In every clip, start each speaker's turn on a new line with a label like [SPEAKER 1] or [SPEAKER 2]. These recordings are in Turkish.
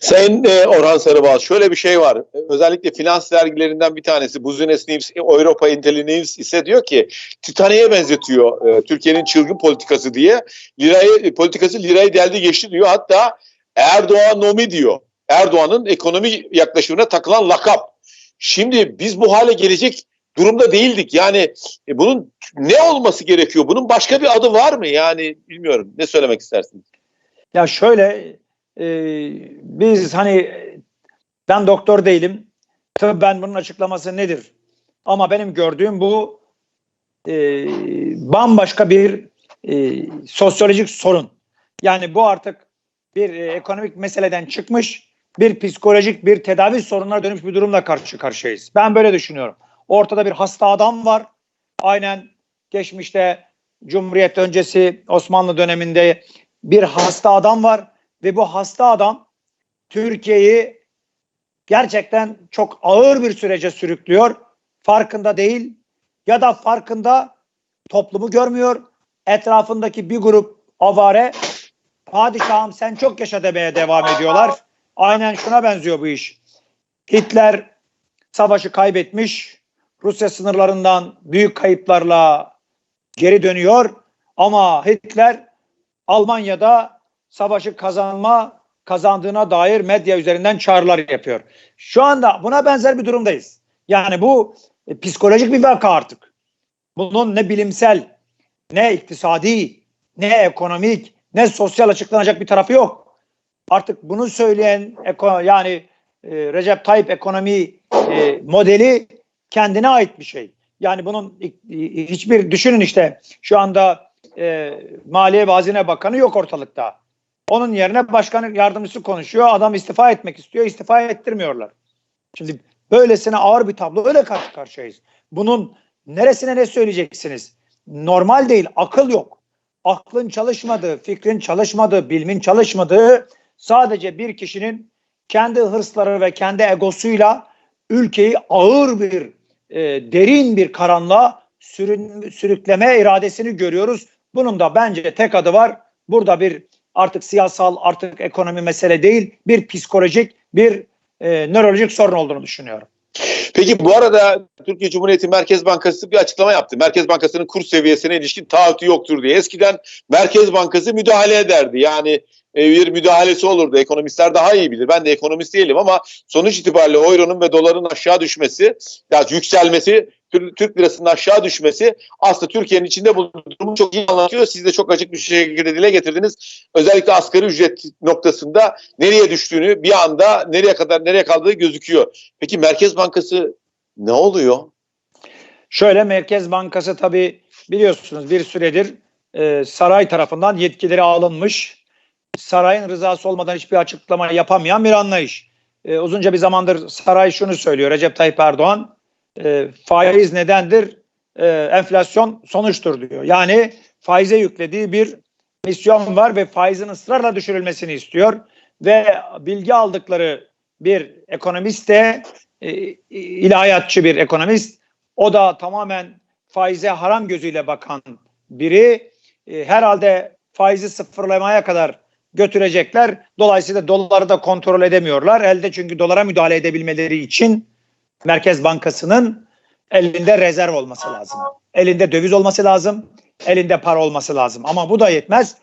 [SPEAKER 1] Sayın e, Orhan Sarıbağ şöyle bir şey var. Özellikle finans dergilerinden bir tanesi Business News, Europa Intelligence ise diyor ki Titanik'e benzetiyor e, Türkiye'nin çılgın politikası diye. Lirayı, e, politikası lirayı deldi geçti diyor. Hatta Erdoğan nomi diyor. Erdoğan'ın ekonomi yaklaşımına takılan lakap. Şimdi biz bu hale gelecek durumda değildik. Yani e, bunun ne olması gerekiyor? Bunun başka bir adı var mı? Yani bilmiyorum. Ne söylemek istersiniz?
[SPEAKER 2] Ya şöyle e, biz hani ben doktor değilim. Tabii ben bunun açıklaması nedir? Ama benim gördüğüm bu e, bambaşka bir e, sosyolojik sorun. Yani bu artık bir e, ekonomik meseleden çıkmış bir psikolojik bir tedavi sorunlara dönmüş bir durumla karşı karşıyayız. Ben böyle düşünüyorum. Ortada bir hasta adam var. Aynen geçmişte Cumhuriyet öncesi Osmanlı döneminde bir hasta adam var ve bu hasta adam Türkiye'yi gerçekten çok ağır bir sürece sürüklüyor. Farkında değil ya da farkında toplumu görmüyor. Etrafındaki bir grup avare padişahım sen çok yaşa demeye devam ediyorlar. Aynen şuna benziyor bu iş. Hitler savaşı kaybetmiş. Rusya sınırlarından büyük kayıplarla geri dönüyor. Ama Hitler Almanya'da savaşı kazanma kazandığına dair medya üzerinden çağrılar yapıyor. Şu anda buna benzer bir durumdayız. Yani bu e, psikolojik bir vaka artık. Bunun ne bilimsel, ne iktisadi, ne ekonomik, ne sosyal açıklanacak bir tarafı yok. Artık bunu söyleyen yani e, Recep Tayyip ekonomi e, modeli kendine ait bir şey. Yani bunun hiçbir düşünün işte şu anda e, Maliye ve Hazine Bakanı yok ortalıkta. Onun yerine başkanın yardımcısı konuşuyor. Adam istifa etmek istiyor. İstifa ettirmiyorlar. Şimdi böylesine ağır bir tablo öyle karşı karşıyayız. Bunun neresine ne söyleyeceksiniz? Normal değil. Akıl yok. Aklın çalışmadığı, fikrin çalışmadığı, bilmin çalışmadığı sadece bir kişinin kendi hırsları ve kendi egosuyla ülkeyi ağır bir, e, derin bir karanlığa sürün, sürükleme iradesini görüyoruz. Bunun da bence tek adı var. Burada bir artık siyasal, artık ekonomi mesele değil, bir psikolojik, bir e, nörolojik sorun olduğunu düşünüyorum.
[SPEAKER 1] Peki bu arada Türkiye Cumhuriyeti Merkez Bankası bir açıklama yaptı. Merkez Bankası'nın kur seviyesine ilişkin taahhütü yoktur diye. Eskiden Merkez Bankası müdahale ederdi. Yani e, bir müdahalesi olurdu. Ekonomistler daha iyi bilir. Ben de ekonomist değilim ama sonuç itibariyle euronun ve doların aşağı düşmesi, yani yükselmesi Türk lirasının aşağı düşmesi aslında Türkiye'nin içinde bulunduğu durumu çok iyi anlatıyor. Siz de çok açık bir şekilde dile getirdiniz. Özellikle asgari ücret noktasında nereye düştüğünü bir anda nereye kadar nereye kaldığı gözüküyor. Peki Merkez Bankası ne oluyor?
[SPEAKER 2] Şöyle Merkez Bankası tabii biliyorsunuz bir süredir e, saray tarafından yetkileri alınmış. Sarayın rızası olmadan hiçbir açıklama yapamayan bir anlayış. E, uzunca bir zamandır saray şunu söylüyor Recep Tayyip Erdoğan e, faiz nedendir? E, enflasyon sonuçtur diyor. Yani faize yüklediği bir misyon var ve faizin ısrarla düşürülmesini istiyor. Ve bilgi aldıkları bir ekonomist de e, ilahiyatçı bir ekonomist. O da tamamen faize haram gözüyle bakan biri. E, herhalde faizi sıfırlamaya kadar götürecekler. Dolayısıyla doları da kontrol edemiyorlar. Elde çünkü dolara müdahale edebilmeleri için Merkez Bankası'nın elinde rezerv olması lazım. Elinde döviz olması lazım. Elinde para olması lazım. Ama bu da yetmez.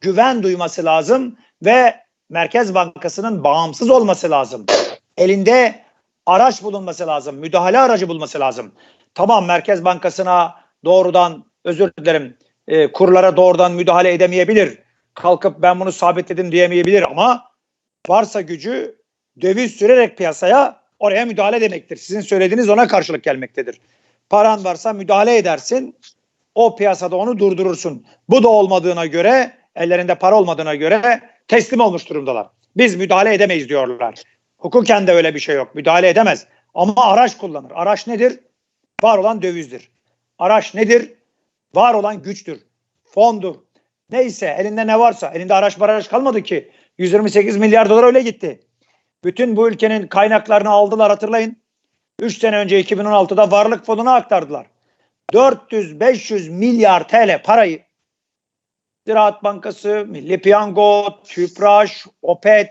[SPEAKER 2] Güven duyması lazım ve Merkez Bankası'nın bağımsız olması lazım. Elinde araç bulunması lazım. Müdahale aracı bulması lazım. Tamam Merkez Bankası'na doğrudan özür dilerim e, kurlara doğrudan müdahale edemeyebilir. Kalkıp ben bunu sabitledim diyemeyebilir ama varsa gücü döviz sürerek piyasaya oraya müdahale demektir. Sizin söylediğiniz ona karşılık gelmektedir. Paran varsa müdahale edersin. O piyasada onu durdurursun. Bu da olmadığına göre, ellerinde para olmadığına göre teslim olmuş durumdalar. Biz müdahale edemeyiz diyorlar. Hukuken de öyle bir şey yok. Müdahale edemez. Ama araç kullanır. Araç nedir? Var olan dövizdir. Araç nedir? Var olan güçtür. Fondur. Neyse elinde ne varsa. Elinde araç araç kalmadı ki. 128 milyar dolar öyle gitti. Bütün bu ülkenin kaynaklarını aldılar hatırlayın. 3 sene önce 2016'da varlık fonuna aktardılar. 400-500 milyar TL parayı Ziraat Bankası, Milli Piyango, TÜPRAŞ, OPET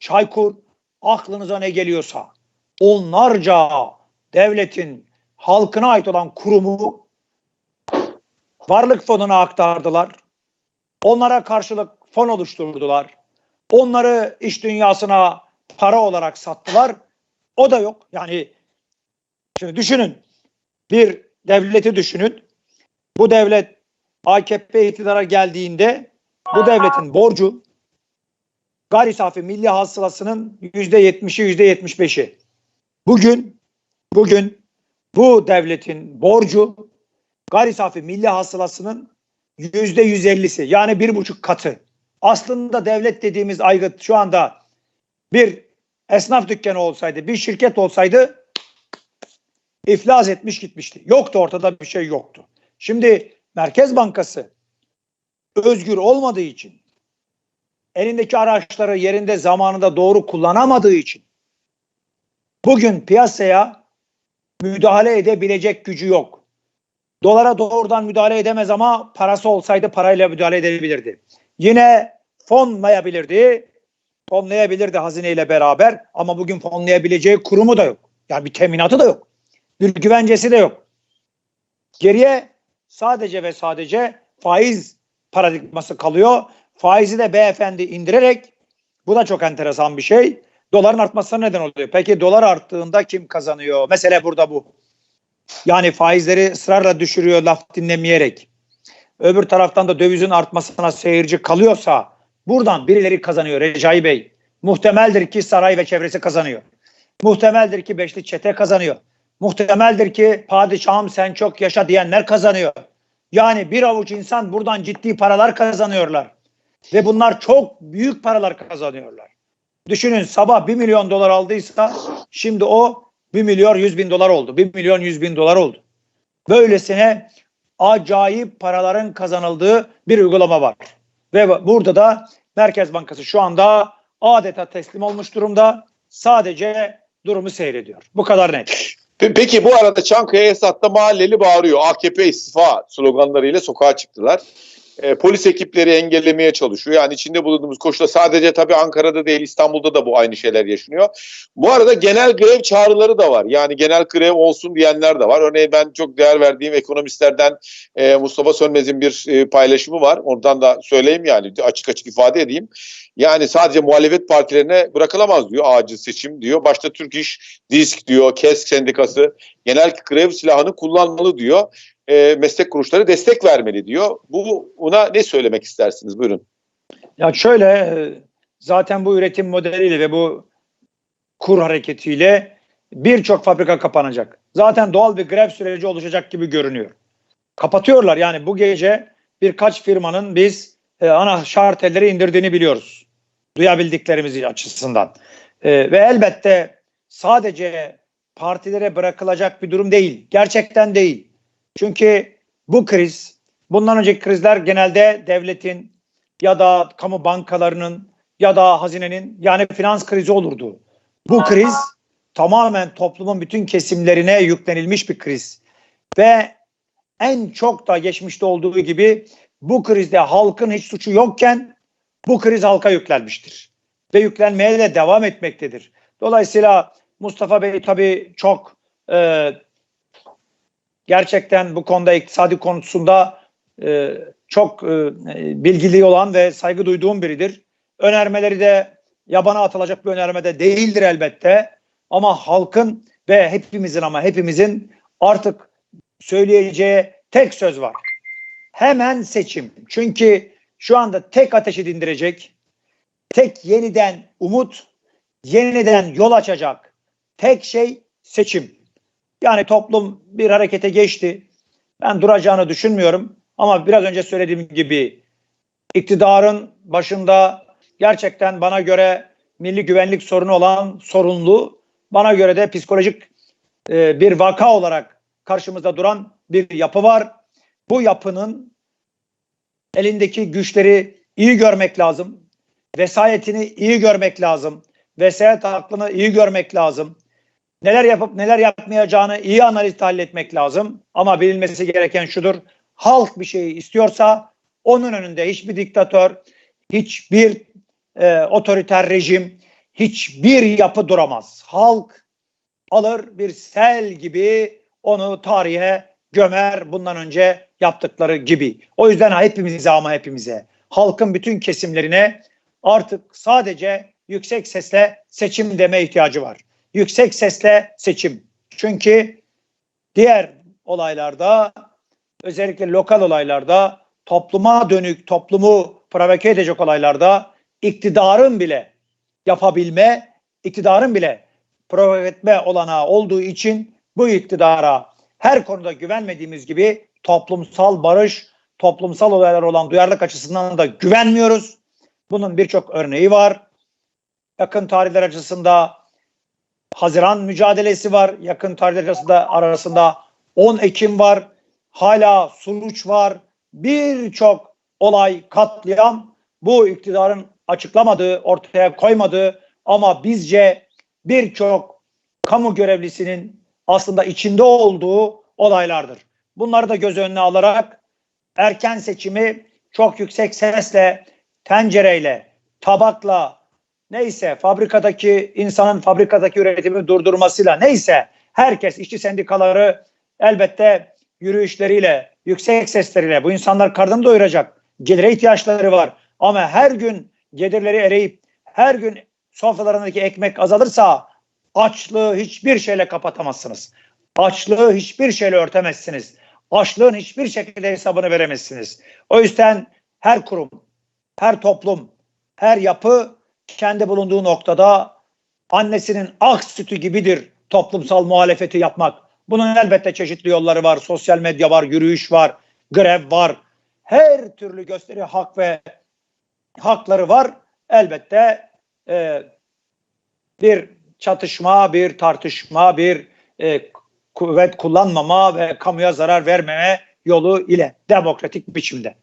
[SPEAKER 2] Çaykur, aklınıza ne geliyorsa onlarca devletin halkına ait olan kurumu varlık fonuna aktardılar. Onlara karşılık fon oluşturdular. Onları iş dünyasına para olarak sattılar. O da yok. Yani şimdi düşünün bir devleti düşünün. Bu devlet AKP iktidara geldiğinde bu devletin borcu gayri safi milli hasılasının yüzde yetmişi yüzde yetmiş beşi. Bugün bugün bu devletin borcu gayri safi milli hasılasının yüzde yüz ellisi yani bir buçuk katı. Aslında devlet dediğimiz aygıt şu anda bir esnaf dükkanı olsaydı, bir şirket olsaydı iflas etmiş gitmişti. Yoktu ortada bir şey yoktu. Şimdi Merkez Bankası özgür olmadığı için elindeki araçları yerinde zamanında doğru kullanamadığı için bugün piyasaya müdahale edebilecek gücü yok. Dolara doğrudan müdahale edemez ama parası olsaydı parayla müdahale edebilirdi. Yine fonlayabilirdi. Fonlayabilirdi hazineyle beraber ama bugün fonlayabileceği kurumu da yok. Yani bir teminatı da yok. Bir güvencesi de yok. Geriye sadece ve sadece faiz paradigması kalıyor. Faizi de beyefendi indirerek bu da çok enteresan bir şey. Doların artmasına neden oluyor. Peki dolar arttığında kim kazanıyor? Mesele burada bu. Yani faizleri ısrarla düşürüyor laf dinlemeyerek. Öbür taraftan da dövizin artmasına seyirci kalıyorsa buradan birileri kazanıyor Recai Bey. Muhtemeldir ki saray ve çevresi kazanıyor. Muhtemeldir ki beşli çete kazanıyor. Muhtemeldir ki padişahım sen çok yaşa diyenler kazanıyor. Yani bir avuç insan buradan ciddi paralar kazanıyorlar. Ve bunlar çok büyük paralar kazanıyorlar. Düşünün sabah 1 milyon dolar aldıysa şimdi o 1 milyon 100 bin dolar oldu. 1 milyon 100 bin dolar oldu. Böylesine acayip paraların kazanıldığı bir uygulama var. Ve burada da Merkez Bankası şu anda adeta teslim olmuş durumda. Sadece durumu seyrediyor. Bu kadar net.
[SPEAKER 1] Pe- Peki bu arada Çankaya Esat'ta mahalleli bağırıyor. AKP istifa sloganlarıyla sokağa çıktılar. E, polis ekipleri engellemeye çalışıyor. Yani içinde bulunduğumuz koşulda sadece tabii Ankara'da değil İstanbul'da da bu aynı şeyler yaşanıyor. Bu arada genel grev çağrıları da var. Yani genel grev olsun diyenler de var. Örneğin ben çok değer verdiğim ekonomistlerden e, Mustafa Sönmez'in bir e, paylaşımı var. Oradan da söyleyeyim yani açık açık ifade edeyim. Yani sadece muhalefet partilerine bırakılamaz diyor acil seçim diyor. Başta Türk İş, DİSK diyor, KESK sendikası genel grev silahını kullanmalı diyor. E, meslek kuruluşları destek vermeli diyor. Bu buna ne söylemek istersiniz? Buyurun.
[SPEAKER 2] Ya şöyle e, zaten bu üretim modeliyle ve bu kur hareketiyle birçok fabrika kapanacak. Zaten doğal bir grev süreci oluşacak gibi görünüyor. Kapatıyorlar yani bu gece birkaç firmanın biz e, ana şartelleri indirdiğini biliyoruz. Duyabildiklerimiz açısından. E, ve elbette sadece partilere bırakılacak bir durum değil. Gerçekten değil. Çünkü bu kriz, bundan önceki krizler genelde devletin ya da kamu bankalarının ya da hazinenin yani finans krizi olurdu. Bu kriz tamamen toplumun bütün kesimlerine yüklenilmiş bir kriz. Ve en çok da geçmişte olduğu gibi bu krizde halkın hiç suçu yokken bu kriz halka yüklenmiştir. Ve yüklenmeye de devam etmektedir. Dolayısıyla Mustafa Bey tabii çok e, gerçekten bu konuda iktisadi konusunda e, çok e, bilgili olan ve saygı duyduğum biridir. Önermeleri de yabana atılacak bir önerme de değildir elbette. Ama halkın ve hepimizin ama hepimizin artık söyleyeceği tek söz var. Hemen seçim. Çünkü şu anda tek ateşi dindirecek, tek yeniden umut, yeniden yol açacak tek şey seçim. Yani toplum bir harekete geçti. Ben duracağını düşünmüyorum. Ama biraz önce söylediğim gibi iktidarın başında gerçekten bana göre milli güvenlik sorunu olan sorunlu, bana göre de psikolojik e, bir vaka olarak karşımızda duran bir yapı var. Bu yapının elindeki güçleri iyi görmek lazım. Vesayetini iyi görmek lazım. Vesayet aklını iyi görmek lazım. Neler yapıp neler yapmayacağını iyi analiz tahlil etmek lazım. Ama bilinmesi gereken şudur. Halk bir şeyi istiyorsa onun önünde hiçbir diktatör, hiçbir e, otoriter rejim, hiçbir yapı duramaz. Halk alır bir sel gibi onu tarihe gömer bundan önce yaptıkları gibi. O yüzden hepimize ama hepimize halkın bütün kesimlerine artık sadece yüksek sesle seçim deme ihtiyacı var. Yüksek sesle seçim. Çünkü diğer olaylarda özellikle lokal olaylarda topluma dönük toplumu provoke edecek olaylarda iktidarın bile yapabilme, iktidarın bile provoke etme olanağı olduğu için bu iktidara her konuda güvenmediğimiz gibi toplumsal barış, toplumsal olaylar olan duyarlılık açısından da güvenmiyoruz. Bunun birçok örneği var. Yakın tarihler açısında Haziran mücadelesi var. Yakın tarihler arasında, arasında 10 Ekim var. Hala Suruç var. Birçok olay, katliam bu iktidarın açıklamadığı, ortaya koymadığı ama bizce birçok kamu görevlisinin aslında içinde olduğu olaylardır. Bunları da göz önüne alarak erken seçimi çok yüksek sesle, tencereyle, tabakla, neyse fabrikadaki insanın fabrikadaki üretimi durdurmasıyla neyse herkes işçi sendikaları elbette yürüyüşleriyle, yüksek sesleriyle bu insanlar karnını doyuracak. Gelire ihtiyaçları var. Ama her gün gelirleri eriyip her gün sofralarındaki ekmek azalırsa açlığı hiçbir şeyle kapatamazsınız. Açlığı hiçbir şeyle örtemezsiniz. Açlığın hiçbir şekilde hesabını veremezsiniz. O yüzden her kurum, her toplum, her yapı kendi bulunduğu noktada annesinin ak sütü gibidir toplumsal muhalefeti yapmak. Bunun elbette çeşitli yolları var. Sosyal medya var, yürüyüş var, grev var. Her türlü gösteri hak ve hakları var. Elbette e, bir çatışma, bir tartışma, bir e, kuvvet kullanmama ve kamuya zarar vermeme yolu ile demokratik biçimde.